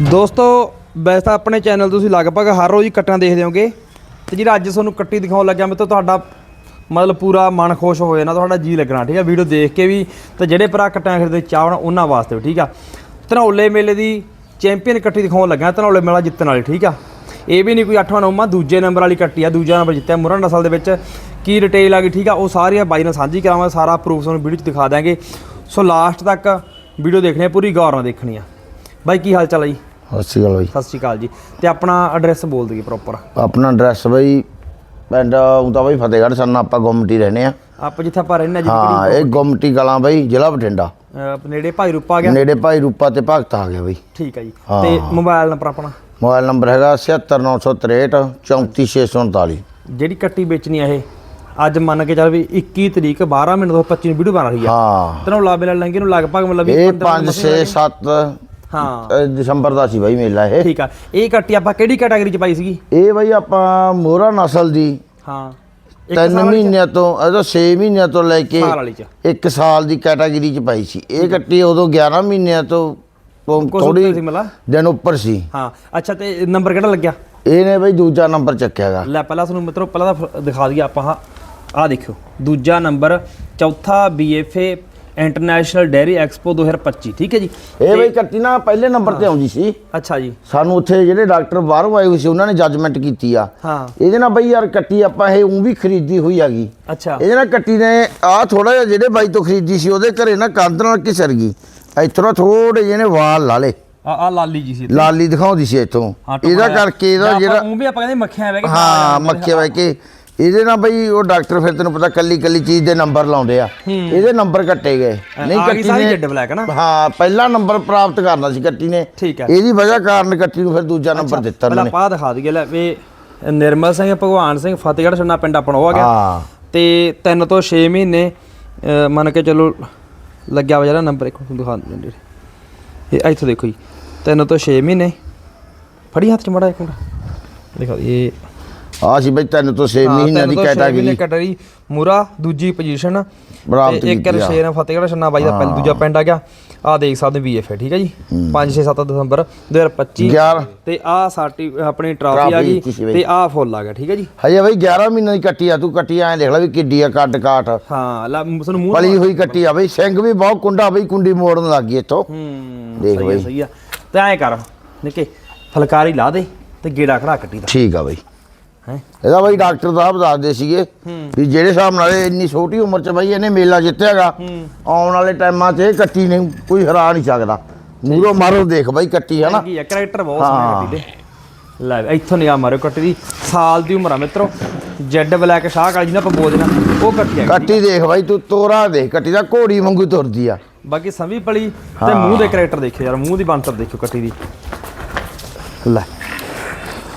ਦੋਸਤੋ, ਵੈਸੇ ਤਾਂ ਆਪਣੇ ਚੈਨਲ ਤੁਸੀਂ ਲਗਭਗ ਹਰ ਰੋਜ਼ ਹੀ ਕੱਟਾਂ ਦੇਖਦੇ ਹੋਗੇ ਤੇ ਜਿਹੜਾ ਅੱਜ ਤੁਹਾਨੂੰ ਕੱਟੀ ਦਿਖਾਉਣ ਲੱਗਿਆ ਮੈਂ ਤਾਂ ਤੁਹਾਡਾ ਮਤਲਬ ਪੂਰਾ ਮਨ ਖੁਸ਼ ਹੋ ਜਾਣਾ, ਤੁਹਾਡਾ ਜੀ ਲੱਗਣਾ, ਠੀਕ ਆ? ਵੀਡੀਓ ਦੇਖ ਕੇ ਵੀ ਤੇ ਜਿਹੜੇ ਭਰਾ ਕੱਟਾਂ ਖਰੀਦਦੇ ਚਾਹਣ, ਉਹਨਾਂ ਵਾਸਤੇ ਵੀ, ਠੀਕ ਆ? ਧਨੌਲੇ ਮੇਲੇ ਦੀ ਚੈਂਪੀਅਨ ਕੱਟੀ ਦਿਖਾਉਣ ਲੱਗਾ ਧਨੌਲੇ ਮੇਲਾ ਜਿੱਤਣ ਵਾਲੀ, ਠੀਕ ਆ? ਇਹ ਵੀ ਨਹੀਂ ਕੋਈ 8ਵਾਂ 9ਵਾਂ ਦੂਜੇ ਨੰਬਰ ਵਾਲੀ ਕੱਟੀ ਆ, ਦੂਜਾ ਨੰਬਰ ਜਿੱਤਿਆ ਮੁਰਨ ਨਸਲ ਦੇ ਵਿੱਚ ਕੀ ਡਿਟੇਲ ਆ ਗਈ, ਠੀਕ ਆ? ਉਹ ਸਾਰੀਆਂ ਬਾਈ ਨਾਲ ਸਾਂਝੀ ਕਰਾਵਾਂਗੇ, ਸਾਰਾ ਪ੍ਰੂਫ ਤੁਹਾਨੂੰ ਵੀਡੀਓ 'ਚ ਦਿਖਾ ਦਾਂਗੇ ਸੋ ਲਾਸਟ ਤੱਕ ਵੀਡੀਓ ਦੇਖਣੀ ਪੂਰੀ ਗੌਰ ਨਾਲ ਦੇਖਣੀ ਆ। ਬਾਈ ਕੀ ਹਾਲ ਚਾਲ ਆ ਜੀ? ਸਤਿ ਸ਼੍ਰੀ ਅਕਾਲ ਬਾਈ। ਸਤਿ ਸ਼੍ਰੀ ਅਕਾਲ ਜੀ। ਤੇ ਆਪਣਾ ਐਡਰੈਸ ਬੋਲ ਦਈਏ ਪ੍ਰੋਪਰ ਆਪਣਾ ਐਡਰੈਸ ਬਾਈ ਪਿੰਡ ਤਾਂ ਬਾਈ ਫਤਿਹਗੜ੍ਹ ਸੰਨਾ ਆਪਾਂ ਗੁੰਮਟੀ ਰਹਿੰਦੇ ਆ ਆਪਾਂ ਜਿੱਥੇ ਆਪਾਂ ਰਹਿੰਦੇ ਜੀ ਹਾਂ ਇਹ ਗੁੰਮਟੀ ਕਲਾਂ ਬਾਈ ਜ਼ਿਲ੍ਹਾ ਬਠਿੰਡਾ। ਅਹ ਨੇੜੇ ਭਾਈ ਰੂਪਾ ਆ ਗਿਆ? ਨੇੜੇ ਭਾਈ ਰੂਪਾ ਤੇ ਭਗਤ ਆ ਗਿਆ ਬਾਈ। ਠੀਕ ਆ ਜੀ। ਹਾਂ। ਤੇ ਮੋਬਾਈਲ ਨੰਬਰ ਆਪਣਾ? ਮੋਬਾਈਲ ਨੰਬਰ ਹੈਗਾ 76963 34639 ਜਿਹੜੀ ਕੱਟੀ ਵੇਚਣੀ ਆ ਇਹ ਅੱਜ ਮੰਨ ਕੇ ਚੱਲ ਵੀ 21 ਤਰੀਕ 12 ਮਿੰਟ ਤੋਂ 25 ਨੂੰ ਵੀਡੀਓ ਬਣਾ ਰਹੀ ਆ। ਹਾਂ। ਤੈਨੂੰ ਲਾਬੇ ਨਾਲ ਲੰਗੇ ਨੂੰ ਲਗਭਗ ਮਤਲਬ ਵੀ ਇਹ 15 5 6 7 ਹਾਂ। ਦਸੰਬਰ ਦਾ ਸੀ ਬਾਈ ਮੇਲਾ ਇਹ। ਠੀਕ ਆ। ਇਹ ਕੱਟੀ ਆਪਾਂ ਕਿਹੜੀ ਕੈਟਾਗਰੀ ਚ ਪਾਈ ਸੀਗੀ? ਇਹ ਬਾਈ ਆਪਾਂ ਮੋਹਰਾ ਨਸਲ ਦੀ। ਹਾਂ। 3 ਮਹੀਨਿਆਂ ਤੋਂ ਇਹਦਾ 6 ਮਹੀਨਿਆਂ ਤੋਂ ਲੈ ਕੇ ਸਾਲ ਵਾਲੀ ਚ। 1 ਸਾਲ ਦੀ ਕੈਟਾਗਰੀ ਚ ਪਾਈ ਸੀ। ਇਹ ਕੱਟੀ ਉਦੋਂ 11 ਮਹੀਨਿਆਂ ਤੋਂ ਕੁਛ ਥੋੜੀ ਉੱਤੇ ਸੀ ਮਤਲਬ ਦਿਨ ਉੱਪਰ ਸੀ। ਹਾਂ। ਅੱਛਾ ਤੇ ਨੰਬਰ ਕਿਹੜਾ ਲੱਗਿਆ? ਇਹਨੇ ਬਈ ਦੂਜਾ ਨੰਬਰ ਚੱਕਿਆਗਾ ਲੈ ਪਹਿਲਾਂ ਤੁਹਾਨੂੰ ਮਿੱਤਰੋ ਪਹਿਲਾਂ ਤਾਂ ਫ- ਦਿਖਾ ਦਈਏ ਆਪਾਂ ਹਾਂ। ਆਹ ਦੇਖਿਓ। ਦੂਜਾ ਨੰਬਰ ਚੌਥਾ ਬੀਐਫਏ ਇੰਟਰਨੈਸ਼ਨਲ ਡੇਅਰੀ ਐਕਸਪੋ 2025 ਠੀਕ ਹੈ ਜੀ? ਇਹ ਬਈ ਕੱਟੀ ਨਾ ਪਹਿਲੇ ਨੰਬਰ ਤੇ ਆਉਂਦੀ ਸੀ। ਅੱਛਾ ਜੀ। ਸਾਨੂੰ ਉੱਥੇ ਜਿਹੜੇ ਡਾਕਟਰ ਬਾਹਰੋਂ ਆਏ ਹੋਏ ਸੀ ਉਹਨਾਂ ਨੇ ਜੱਜਮੈਂਟ ਕੀਤੀ ਆ। ਹਾਂ। ਇਹਦੇ ਨਾਲ ਬਈ ਯਾਰ ਕੱਟੀ ਆਪਾਂ ਇਹ ਉਂ ਵੀ ਖਰੀਦੀ ਹੋਈ ਹੈਗੀ। ਅੱਛਾ। ਇਹਦੇ ਨਾਲ ਕੱਟੀ ਨੇ ਆ ਥੋੜਾ ਜਿਹਾ ਜਿਹੜੇ ਬਾਈ ਤੋਂ ਖਰੀਦੀ ਸੀ ਉਹਦੇ ਘਰੇ ਨਾ ਕੰਧ ਨਾਲ ਘਿਸਰ ਗਈ। ਇੱਥੋਂ ਥੋੜੇ ਜਿਹੇ ਨੇ ਵਾਲ ਲਾ ਲੇ ਆ ਆ ਲਾਲੀ ਜੀ ਸੀ ਲਾਲੀ ਦਿਖਾਉਂਦੀ ਸੀ ਇੱਥੋਂ। ਇਹਦਾ ਕਰਕੇ ਇਹਦਾ ਜਿਹੜਾ ਉਹ ਵੀ ਆਪਾਂ ਕਹਿੰਦੇ ਮੱਖੀਆਂ ਬਹਿ ਕੇ ਹਾਂ ਮੱਖੇ ਵੈ ਕੇ ਇਹਦੇ ਨਾਲ ਬਈ ਉਹ ਡਾਕਟਰ ਫਿਰ ਤੈਨੂੰ ਪਤਾ ਕੱਲੀ ਕੱਲੀ ਚੀਜ਼ ਦੇ ਨੰਬਰ ਲਾਉਂਦੇ ਆ। ਇਹਦੇ ਨੰਬਰ ਕੱਟੇ ਗਏ। ਨਹੀਂ ਕੱਟੀ ਸਾਰੀ ਨੇ। ਜੱਡ ਬਲੈਕ ਨਾ? ਹਾਂ ਪਹਿਲਾ ਨੰਬਰ ਪ੍ਰਾਪਤ ਕਰਨਾ ਸੀ ਕੱਟੀ ਨੇ। ਠੀਕ ਹੈ। ਇਹਦੀ ਵਜ੍ਹਾ ਕਾਰਨ ਕੱਟੀ ਨੂੰ ਫਿਰ ਦੂਜਾ ਨੰਬਰ ਦਿੱਤਾ ਪਹਿਲਾਂ ਉਹਨਾਂ। ਨੇ ਆਪਾਂ ਆਹ ਦਿਖਾ ਦਈਏ ਲੈ ਵੀ ਨਿਰਮਲ ਸਿੰਘ ਭਗਵਾਨ ਸਿੰਘ ਫਤਿਹਗੜ੍ਹ ਛੰਨਾ ਪਿੰਡ ਆਪਣਾ ਉਹ ਆ ਗਿਆ। ਹਾਂ। ਤੇ 3 ਤੋਂ 6 ਮਹੀਨੇ ਮੰਨ ਕੇ ਚੱਲੋ ਲੱਗਿਆ ਜਿਹੜਾ ਨੰਬਰ ਇੱਕ ਤੁਹਾਨੂੰ ਦਿਖਾ ਦਿੰਦੇ ਇਹ ਇੱਥੇ ਦੇਖੋ ਜੀ 3 ਤੋਂ 6 ਮਹੀਨੇ। ਫੜੀ ਹੱਥ ਚ ਮੜਾ ਇੱਕ ਮਿੰਟ। ਦਿਖਾ ਇਹ ਆ ਸੀ ਬਈ ਤਿੰਨ ਤੋਂ 6 ਮਹੀਨਿਆਂ ਦੀ ਕੈਟਾਗਰੀ। ਕੈਟਾਗਰੀ। ਮੂਰਾ ਦੂਜੀ ਪੋਜੀਸ਼ਨ ਬਰਾਬਰ ਤੇ ਇੱਕ। ਰਸ਼ੇਰ ਫਤਿਹਗੜ੍ਹ ਛੰਨਾ ਬਾਈ ਦਾ ਪਹਿਲਾ ਦੂਜਾ ਪਿੰਡ ਆ ਗਿਆ। ਆ ਦੇਖ ਸਕਦੇ ਬੀਐਫ ਠੀਕ ਹੈ। ਜੀ 5 6 7 ਦਸੰਬਰ 2025 11 ਤੇ ਆ ਸਾਡੀ ਆਪਣੀ ਟਰਾਫੀ ਆ ਗਈ। ਤੇ ਆ ਫੁੱਲ ਆ ਗਿਆ ਠੀਕ ਹੈ ਜੀ? ਹਜੇ ਬਈ 11 ਮਹੀਨਿਆਂ ਦੀ ਕੱਟੀ ਆ ਤੂੰ ਕੱਟੀ ਐ ਦੇਖ ਲੈ ਵੀ ਕਿੱਡੀ ਆ ਕੱਟ ਕਾਠ। ਹਾਂ ਲੈ ਤੁਹਾਨੂੰ ਮੂੰਹ ਪਲੀ ਹੋਈ ਕੱਟੀ ਆ ਬਈ ਸਿੰਘ ਵੀ ਬਹੁਤ ਕੁੰਡਾ ਬਈ ਕੁੰਡੀ ਮੋੜਨ ਲੱਗ ਗਈ ਇੱਥੋਂ। ਹੂੰ ਦੇਖ ਬਈ। ਸਹੀ ਆ। ਤੇ ਐਂ ਕਰ ਨਿੱਕੇ ਫਲਕਾਰੀ ਲਾ ਦੇ ਤੇ ਗੇੜਾ ਖੜਾ ਕੱਟੀ ਦਾ। ਠੀਕ ਆ ਬਈ। ਇਹਦਾ ਬਈ ਡਾਕਟਰ ਸਾਹਿਬ ਦੱਸਦੇ ਸੀਗੇ ਵੀ ਜਿਹੜੇ ਹਿਸਾਬ ਨਾਲ ਇਹ ਇੰਨੀ ਛੋਟੀ ਉਮਰ 'ਚ ਬਈ ਇਹਨੇ ਮੇਲਾ ਜਿੱਤਿਆਗਾ ਆਉਣ ਵਾਲੇ ਟਾਈਮਾਂ 'ਚ ਇਹ ਕੱਟੀ ਨੇ ਕੋਈ ਹਰਾ ਨਹੀਂ ਸਕਦਾ। ਮੂਰੋ ਮਾਰੋ ਦੇਖ ਬਈ ਕੱਟੀ ਹੈ ਨਾ? ਕੀ ਆ ਕੈਰੈਕਟਰ ਬਹੁਤ ਸੋਹਣਾ ਕੱਟੀ ਦੇ। ਲੈ ਇੱਥੋਂ ਨਿਗਾਹ ਮਾਰਿਓ ਕੱਟੀ ਦੀ। ਸਾਲ ਦੀ ਉਮਰ ਆ ਮਿੱਤਰੋ। ਜੈਡ ਬਲੈਕ ਸ਼ਾਹ ਕਾਲੀ ਜਿਹਨੂੰ ਆਪਾਂ ਬੋਲਦੇ ਨਾ ਉਹ ਕੱਟੀ ਆ ਕੱਟੀ ਦੇਖ ਬਈ ਤੂੰ ਤੋਰਾ ਦੇਖ ਕੱਟੀ ਦਾ ਘੋੜੀ ਵਾਂਗੂ ਤੁਰਦੀ ਆ। ਬਾਕੀ ਸੰਵੀ ਪਲੀ ਤੇ ਮੂੰਹ ਦੇ ਕੈਰੈਕਟਰ ਦੇਖਿਓ ਯਾਰ ਮੂੰਹ ਦੀ ਬੰਤਰ ਦੇਖਿਓ ਕੱਟੀ ਦੀ। ਲੈ।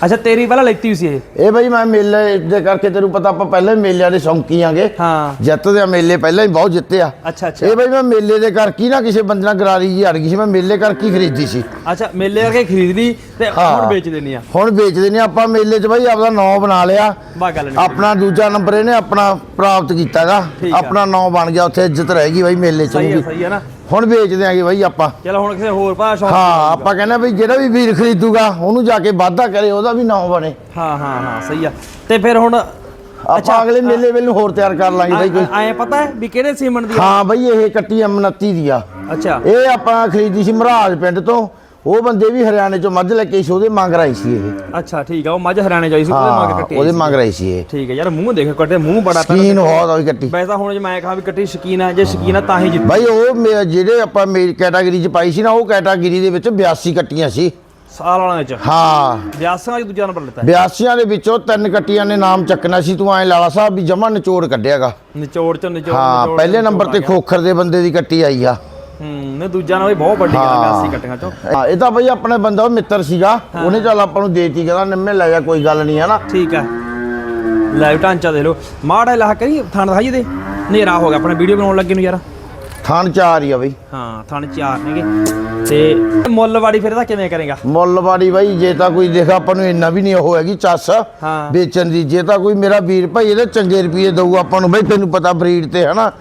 ਅੱਛਾ ਤੇਰੀ ਪਹਿਲਾਂ ਲੈਤੀ ਹੋਈ ਸੀ ਇਹ? ਇਹ ਬਈ ਮੈਂ ਮੇਲੇ ਦੇ ਕਰਕੇ ਤੈਨੂੰ ਪਤਾ ਆਪਾਂ ਪਹਿਲਾਂ ਹੀ ਮੇਲਿਆਂ ਦੇ ਸ਼ੌਂਕੀ ਆਂਗੇ। ਹਾਂ। ਜਿੱਤਦੇ ਆ ਮੇਲੇ ਪਹਿਲਾਂ ਹੀ ਬਹੁਤ ਜਿੱਤੇ ਆ। ਅੱਛਾ ਅੱਛਾ। ਇਹ ਬਈ ਮੈਂ ਮੇਲੇ ਦੇ ਕਰਕੇ ਹੀ ਨਾ ਕਿਸੇ ਬੰਦੇ ਨਾਲ ਗਰਾਰੀ ਜੀ ਹਟ ਗਈ ਸੀ ਮੈਂ ਮੇਲੇ ਕਰਕੇ ਹੀ ਖਰੀਦੀ ਸੀ। ਅੱਛਾ ਮੇਲੇ ਕਰਕੇ ਖਰੀਦ ਲਈ ਤੇ ਹਾਂ। ਹੁਣ ਵੇਚ ਦੇਣੀ ਆ? ਹੁਣ ਵੇਚਦੇ ਨੇ ਆਪਾਂ ਮੇਲੇ 'ਚ ਬਈ ਆਪਦਾ ਨਾਂ ਬਣਾ ਲਿਆ। ਬਾ ਗੱਲ ਨਹੀਂ ਆਪਣਾ ਦੂਜਾ ਨੰਬਰ ਇਹਨੇ ਆਪਣਾ ਪ੍ਰਾਪਤ ਕੀਤਾਗਾ। ਠੀਕ ਆ। ਆਪਣਾ ਨਾਂ ਬਣ ਗਿਆ ਉੱਥੇ ਇੱਜ਼ਤ ਰਹੇਗੀ ਬਾਈ ਮੇਲੇ 'ਚ ਸਹੀ ਆ ਵੀ ਸਹੀ ਆ ਨਾ। ਹੁਣ ਵੇਚ ਦਿਆਂਗੇ ਬਾਈ ਆਪਾਂ। ਚਲੋ ਹੁਣ ਕਿਸੇ ਹੋਰ ਭਾਸ਼ਾ ਹਾਂ ਆਪਾਂ ਕਹਿੰਦੇ ਬਈ ਜਿਹੜਾ ਵੀ ਵੀਰ ਖਰੀਦੂਗਾ ਉਹਨੂੰ ਜਾ ਕੇ ਵਾਅਦਾ ਕਰੇ ਉਹਦਾ ਵੀ ਨਾਂ ਬਣੇ। ਹਾਂ ਹਾਂ ਹਾਂ ਸਹੀ ਆ। ਤੇ ਫਿਰ ਹੁਣ ਆਪਾਂ ਅਗਲੇ ਮੇਲੇ ਵੇਲੇ ਨੂੰ ਹੋਰ ਤਿਆਰ ਕਰ ਲਾਂਗੇ ਬਾਈ ਕੋਈ। ਐ ਪਤਾ ਹੈ ਵੀ ਕਿਹੜੇ ਸੀਮਨ ਦੀ ਆ? ਹਾਂ ਬਈ ਇਹ ਕੱਟੀ M29 ਦੀ ਆ। ਅੱਛਾ। ਇਹ ਆਪਾਂ ਖਰੀਦੀ ਸੀ ਮਹਾਰਾਜ ਪਿੰਡ ਤੋਂ। ਉਹ ਬੰਦੇ ਵੀ ਹਰਿਆਣੇ ਚੋਂ ਮੱਝ ਲੈ ਕੇ ਸੀ ਉਹਦੇ ਮੰਗ ਰਹੀ ਸੀ ਇਹ। ਅੱਛਾ ਠੀਕ ਆ ਉਹ ਮੱਝ ਹਰਿਆਣੇ ਜਾਈ ਸੀ ਉਹਦੇ ਮੰਗ ਹਾਂ ਕੱਟੀ ਉਹਦੇ ਮੰਗ ਰਹੀ ਸੀ ਇਹ। ਠੀਕ ਹੈ ਯਾਰ ਮੂੰਹ ਦੇਖ ਕੱਟੇ ਮੂੰਹ ਬੜਾ ਤਾਂ ਸਕੀਨ ਬਹੁਤ ਹੋਈ ਕੱਟੀ। ਵੈਸਾ ਹੁਣ ਜੇ ਮੈਂ ਕਹਾਂ ਵੀ ਕੱਟੀ ਸ਼ਕੀਨ ਆ ਜੇ ਸ਼ਕੀਨ ਆ ਤਾਂ ਹੀ ਜਿੱਤ ਬਾਈ ਉਹ ਮੇ- ਜਿਹੜੇ ਆਪਾਂ ਮੇਰੀ ਕੈਟਾਗਰੀ 'ਚ ਪਾਈ ਸੀ ਨਾ ਉਹ ਕੈਟਾਗਰੀ ਦੇ ਵਿੱਚ 82 ਕੱਟੀਆਂ ਸੀ। ਸਾਲ ਵਾਲਾਂ ਵਿੱਚ? ਹਾਂ। 82 ਚ ਦੂਜਾ ਨੰਬਰ ਲਿੱਤਾ। 82 ਦੇ ਵਿੱਚੋਂ ਤਿੰਨ ਕੱਟੀਆਂ ਨੇ ਨਾਮ ਚੱਕਣਾ ਸੀ ਤੂੰ ਐ ਲਾਲਾ ਸਾਹਿਬ ਵੀ ਜਮਾ ਨਿਚੋੜ ਕੱਢਿਆਗਾ। ਨਿਚੋੜ ਚ ਨਿਚੋੜ ਹਾਂ ਨਿਚੋੜ ਪਹਿਲੇ ਨੰਬਰ ਤੇ ਆ। ਖੋਖਰ ਦੇ ਬੰਦੇ ਦੀ ਕੱਟੀ ਆਈ ਆ। ਹੂੰ ਨੇ ਦੂਜਾ ਨਾ ਵੀ ਬਹੁਤ ਵੱਡੀ ਗੱਲ 82 ਕੱਟੀਆਂ ਚੋਂ। ਹਾਂ ਇਹ ਤਾਂ ਬਈ ਆਪਣੇ ਬੰਦਾ ਉਹ ਮਿੱਤਰ ਸੀਗਾ। ਉਹਨੇ ਚੱਲ ਆਪਾਂ ਨੂੰ ਦੇਤੀ ਕਹਿੰਦਾ ਨਿੰਮੇ ਲੈ ਜਾ ਕੋਈ ਗੱਲ ਨਹੀਂ ਹੈ ਨਾ ਠੀਕ ਆ ਲਾਈਵ ਢਾਂਚਾ ਦੇ ਲੋ ਮਾੜਾ ਇਲਾਹਾ ਕਰੀ ਥਾਣ ਦਿਖਾਈ ਦੇ ਹਨੇਰਾ ਹੋ ਗਿਆ ਆਪਣਾ ਵੀਡੀਓ ਬਣਾਉਣ ਲੱਗੇ ਨੂੰ ਯਾਰ। ਥਾਣ ਚਾਰ ਹੀ ਆ ਬਈ। ਹਾਂ ਥਾਣ ਚਾਰ ਨੇਗੇ। ਤੇ ਮੁੱਲਵਾੜੀ ਫਿਰ ਇਹਦਾ ਕਿਵੇਂ ਕਰੇਗਾ? ਮੁੱਲਵਾੜੀ ਬਾਈ ਜੇ ਤਾਂ ਕੋਈ ਦੇਖ ਆਪਾਂ ਨੂੰ ਇੰਨਾ ਵੀ ਨਹੀਂ ਉਹ ਹੈਗੀ ਚੱਸ। ਹਾਂ। ਵੇਚਣ ਦੀ ਜੇ ਤਾਂ ਕੋਈ ਮੇਰਾ ਵੀਰ ਭਾਈ ਇਹਦੇ ਚੰਗੇ ਰੁਪਏ ਦਊ ਆਪਾਂ ਨੂੰ ਬਈ ਤੈਨੂੰ ਪਤਾ ਬਰੀਡ ਤੇ ਹਨਾ?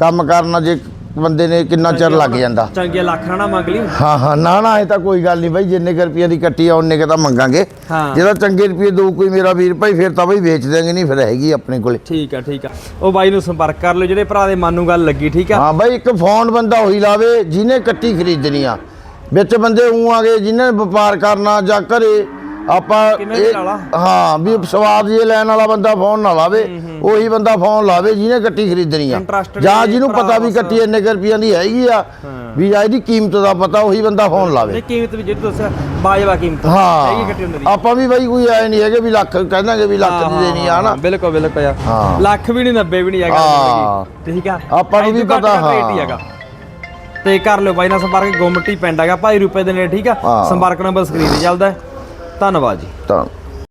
ਕੰਮ ਕਰਨਾ ਜੇ ਬੰਦੇ ਨੇ ਕਿੰਨਾ ਚਿਰ ਲੱਗ ਜਾਂਦਾ। ਚੰਗੇ ਲੱਖ ਨਾ ਮੰਗ ਲਈ। ਹਾਂ ਹਾਂ ਨਾ ਨਾ ਇਹ ਤਾਂ ਕੋਈ ਗੱਲ ਨਹੀਂ ਬਾਈ ਜਿੰਨੇ ਕੁ ਰੁਪਈਆ ਦੀ ਕੱਟੀ ਆ ਉਹਨੇ ਕੁ ਤਾਂ ਮੰਗਾਂਗੇ। ਹਾਂ। ਜਿਹਦਾ ਚੰਗੇ ਰੁਪਏ ਦਊ ਕੋਈ ਮੇਰਾ ਵੀਰ ਭਾਈ ਫਿਰ ਤਾਂ ਬਾਈ ਵੇਚ ਦਿਆਂਗੇ ਨਹੀਂ ਫਿਰ ਹੈਗੀ ਆਪਣੇ ਕੋਲੇ। ਠੀਕ ਆ ਠੀਕ ਆ। ਉਹ ਬਾਈ ਨੂੰ ਸੰਪਰਕ ਕਰ ਲਿਓ ਜਿਹੜੇ ਭਰਾ ਦੇ ਮਨ ਨੂੰ ਗੱਲ ਲੱਗੀ ਠੀਕ ਆ? ਹਾਂ ਬਾਈ ਇੱਕ ਫੋਨ ਬੰਦਾ ਉਹੀ ਲਾਵੇ ਜਿਹਨੇ ਕੱਟੀ ਖਰੀਦਣੀ ਆ। ਵਿੱਚ ਬੰਦੇ ਉਹ ਆ ਗਏ ਜਿਹਨੇ ਵਪਾਰ ਕਰਨਾ ਜਾਂ ਘਰੇ ਆਪਾਂ ਇਹ-। ਹਾਂ ਵੀ ਸਵਾਦ ਜੇ ਲੈਣ ਵਾਲਾ ਬੰਦਾ ਫੋਨ ਨਾ ਲਾਵੇ ਉਹੀ ਬੰਦਾ ਫੋਨ ਲਾਵੇ ਜਿਹਨੇ ਕੱਟੀ ਖਰੀਦਣੀ ਆ। ਜਾਂ ਜਿਹਨੂੰ ਪਤਾ ਵੀ। ਕੱਟੀ ਇੰਨੇ ਰੁਪਈਆਂ ਦੀ ਹੈਗੀ ਆ ਵੀ ਜਾਂ ਇਹਦੀ ਕੀਮਤ ਦਾ ਪਤਾ ਉਹੀ ਬੰਦਾ ਫੋਨ ਲਾਵੇ। ਨਹੀਂ ਕੀਮਤ ਵੀ ਜਿਹੜੀ ਦੱਸਿਆ ਬਾਜਵਾ ਕੀਮਤ। ਹਾਂ। ਆਪਾਂ ਵੀ ਬਾਈ ਕੋਈ ਐ ਨਹੀਂ ਹੈਗੇ ਵੀ ਲੱਖ ਕਹਿੰਦਾਗੇ ਵੀ ਲੱਖ ਦੀ ਦੇਣੀ ਆ ਨਾ ਬਿਲਕੁਲ ਬਿਲਕੁਲ ਯਾਰ। ਲੱਖ ਵੀ ਨਹੀਂ 90 ਵੀ ਨਹੀਂ ਹੈਗਾ। ਠੀਕ ਆ? ਆਪਾਂ ਨੂੰ ਵੀ ਪਤਾ, ਹੀ। ਤੇ ਕਰ ਲਿਓ ਬਾਈ ਨਾਲ ਸੰਪਰਕ ਗੁੰਮਟੀ ਪਿੰਡ ਹੈਗਾ ਭਾਈ ਰੁਪਏ ਦੇ ਨੇੜੇ ਠੀਕ ਆ। ਸੰਪਰਕ ਨੰਬਰ ਸਕਰੀਨ ਤੇ ਚੱਲਦਾ। ਧੰਨਵਾਦ ਜੀ। ਤਾਂ